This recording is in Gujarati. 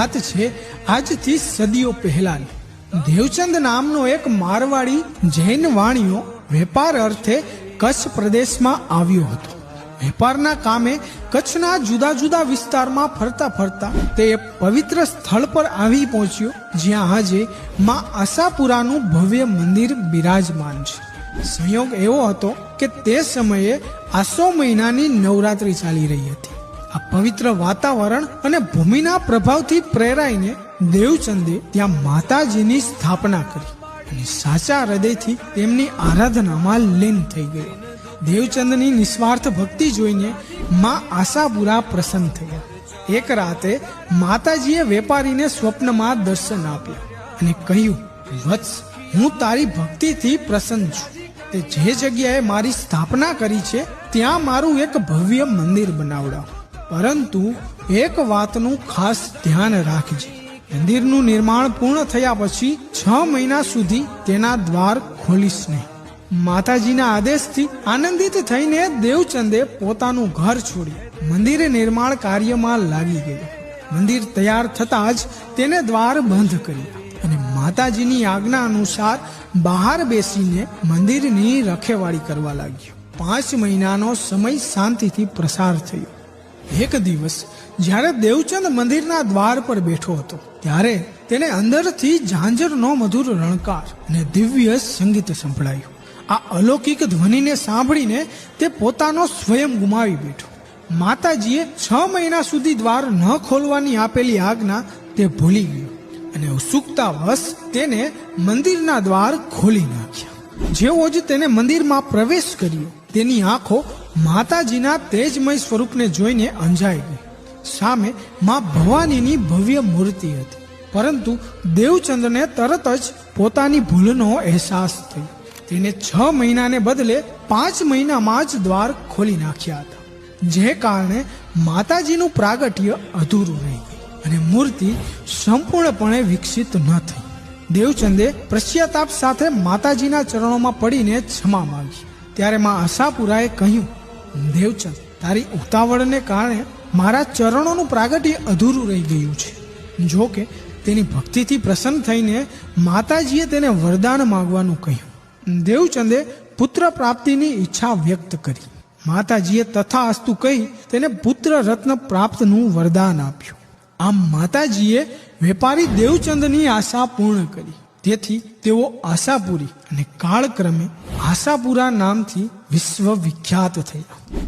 વાત છે આજથી સદીઓ પહેલાની. દેવચંદ નામનો એક મારવાડી જૈન વાણીઓ વેપાર અર્થે કચ્છ પ્રદેશમાં આવ્યો હતો. વેપારના કામે કચ્છના જુદા જુદા વિસ્તારમાં ફરતા ફરતા તે પવિત્ર સ્થળ પર આવી પહોંચ્યો, જ્યાં આજે માં આશાપુરાનું ભવ્ય મંદિર બિરાજમાન છે. સંયોગ એવો હતો કે તે સમયે આસો મહિનાની નવરાત્રી ચાલી રહી હતી. આ પવિત્ર વાતાવરણ અને ભૂમિના પ્રભાવથી પ્રેરાઈને દેવચંદે ત્યાં માતાજીની સ્થાપના કરી અને સાચા હૃદયથી તેમની આરાધનામાં લીન થઈ ગયો. દેવચંદની નિસ્વાર્થ ભક્તિ જોઈને માં આશાપુરા પ્રસન્ન થયા. એક રાતે માતાજીએ વેપારીને સ્વપ્નમાં દર્શન આપ્યા અને કહ્યું, વત્સ, હું તારી ભક્તિથી પ્રસન્ન છું. તે જે જગ્યાએ મારી સ્થાપના કરી છે, ત્યાં મારું એક ભવ્ય મંદિર બનાવડાવ. પરંતુ એક વાતનું ખાસ ધ્યાન રાખજે. મંદિરનું નિર્માણ પૂર્ણ થયા પછી છ મહિના સુધી તેના દ્વાર ખોલીશ નહીં. માતાજીના આદેશથી આનંદિત થઈને દેવચંદે પોતાનું ઘર છોડી મંદિર નિર્માણ કાર્યમાં લાગી ગયો. મંદિર તૈયાર થતાં જ તેને દ્વાર બંધ કર્યા અને માતાજીની આજ્ઞા અનુસાર બહાર બેસીને મંદિરની રખેવાળી કરવા લાગ્યો. પાંચ મહિનાનો સમય શાંતિથી પ્રસાર થયો. એક દિવસ, જ્યારે દેવચંદ મંદિરના દ્વાર પર બેઠો હતો, ત્યારે તેને અંદરથી ઝાંઝરનો મધુર રણકાર અને દિવ્ય સંગીત સંભળાયું. આ અલૌકિક ધ્વનિને સાંભળીને તે પોતાનો સ્વયં ગુમાવી બેઠો. માતાજીએ છ મહિના સુધી દ્વાર ન ખોલવાની આપેલી આજ્ઞા તે ભૂલી ગયો અને ઉત્સુકતા વશ તેને મંદિરના દ્વાર ખોલી નાખ્યા. જેવો જ તેને મંદિરમાં પ્રવેશ કર્યો, તેની આંખો માતાજીના તેજમય સ્વરૂપને જોઈને અંજાઈ ગઈ. સામે માં ભવાનીની ભવ્ય મૂર્તિ હતી. પરંતુ દેવચંદ્રને તરત જ પોતાની ભૂલનો અહેસાસ થયો. તેને છ મહિનાને બદલે પાંચ મહિનામાં જ દ્વાર ખોલી નાખ્યા હતા. જે કારણે માતાજીનું પ્રાગટ્ય અધૂરું રહી ગયું અને મૂર્તિ સંપૂર્ણપણે વિકસિત ન થઈ. દેવચંદે પ્રશ્યતાપ સાથે માતાજીના ચરણોમાં પડીને ક્ષમા માંગી. ત્યારે માં આશાપુરાએ કહ્યું દેવચંદ તારી ઉતાવળને કારણે મારા ચરણોનું પ્રાગટ્ય અધૂરું રહી ગયું છે. જો કે તેની ભક્તિથી પ્રસન્ન થઈને માતાજીએ તેને વરદાન માગવાનું કહ્યું. દેવચંદે પુત્ર પ્રાપ્તિની ઈચ્છા વ્યક્ત કરી. માતાજીએ તથાસ્તુ કહી તેને પુત્ર રત્ન પ્રાપ્તનું વરદાન આપ્યું. આમ માતાજીએ વેપારી દેવચંદની આશા પૂર્ણ કરી. તેથી તેઓ આશાપુરી અને કાળક્રમે આશાપુરા નામથી વિશ્વ વિખ્યાત થયા.